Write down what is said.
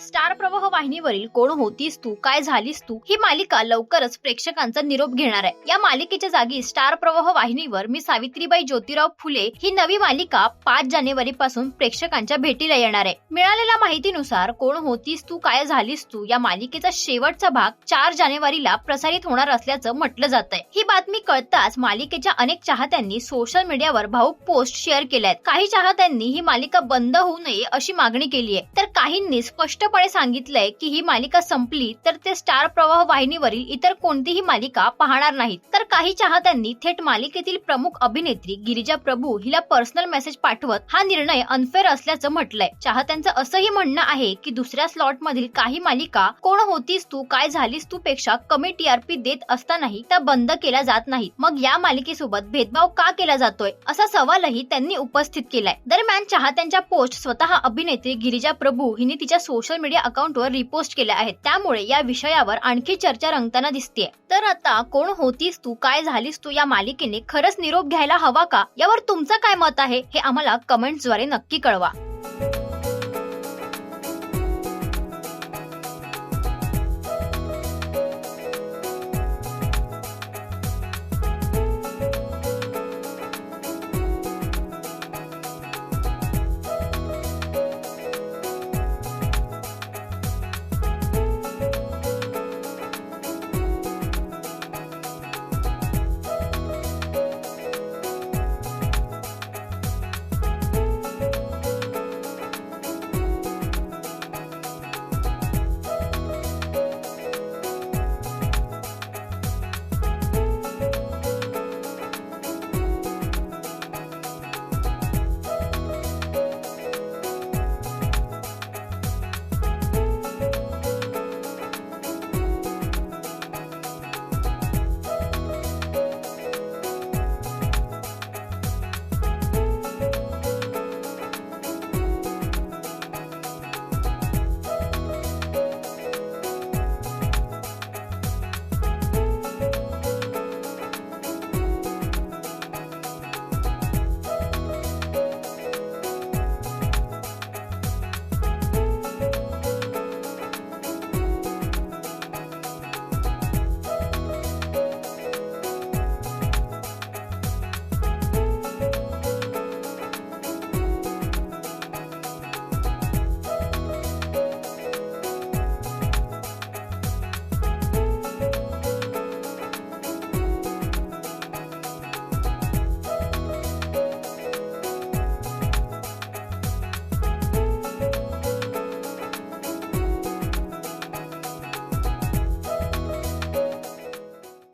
Star प्रवाह वाहिनीवरील कोण होतीस तू? काय झालीस तू? ही मालिका लवकरच प्रेक्षकांचा निरोप घेणार आहे. या मालिकेच्या जागी स्टार प्रवाह वाहिनीवर मी सावित्रीबाई ज्योतिराव फुले ही नवी मालिका पाच जानेवारी पासून प्रेक्षकांच्या भेटीला येणार आहे. मिळालेल्या माहितीनुसार कोण होतीस तू? काय झालीस तू? या मालिकेचा शेवटचा भाग चार जानेवारीला प्रसारित होणार असल्याचं म्हटलं जात आहे ही बातमी कळताच मालिकेच्या अनेक चाहत्यांनी सोशल मीडियावर भाऊक पोस्ट शेअर केल्या आहेत काही चाहत्यांनी ही मालिका बंद होऊ नये अशी मागणी केली आहे तर काहींनी स्पष्ट स्पष्टपणे सांगितलंय की ही मालिका संपली तर ते स्टार प्रवाह वाहिनीवरील इतर कोणतीही मालिका पाहणार नाहीत. तर काही चाहत्यांनी थेट मालिकेतील प्रमुख अभिनेत्री गिरिजा प्रभू हिला पर्सनल मेसेज पाठवत हा निर्णय अनफेअर असल्याचं म्हटलंय. चाहत्यांचं असंही म्हणणं आहे की दुसऱ्या स्लॉट मधील काही मालिका कोण होतीस तू काय झालीस तू पेक्षा कमी टीआरपी देत असतानाही त्या बंद केल्या जात नाहीत. मग या मालिकेसोबत भेदभाव का केला जातोय? असा सवालही त्यांनी उपस्थित केलाय. दरम्यान चाहत्यांच्या पोस्ट स्वतः अभिनेत्री गिरिजा प्रभू हिने तिच्या सोशल मीडिया अकाउंटवर रिपोस्ट केल्या आहेत. त्यामुळे या विषयावर आणखी चर्चा रंगताना दिसतेय. तर आता कोण होतीस तू? काय झालीस तू या मालिकेने? खरंच निरोप घ्यायला हवा का? यावर तुमचं काय मत आहे? हे आम्हाला कमेंट्सद्वारे नक्की कळवा.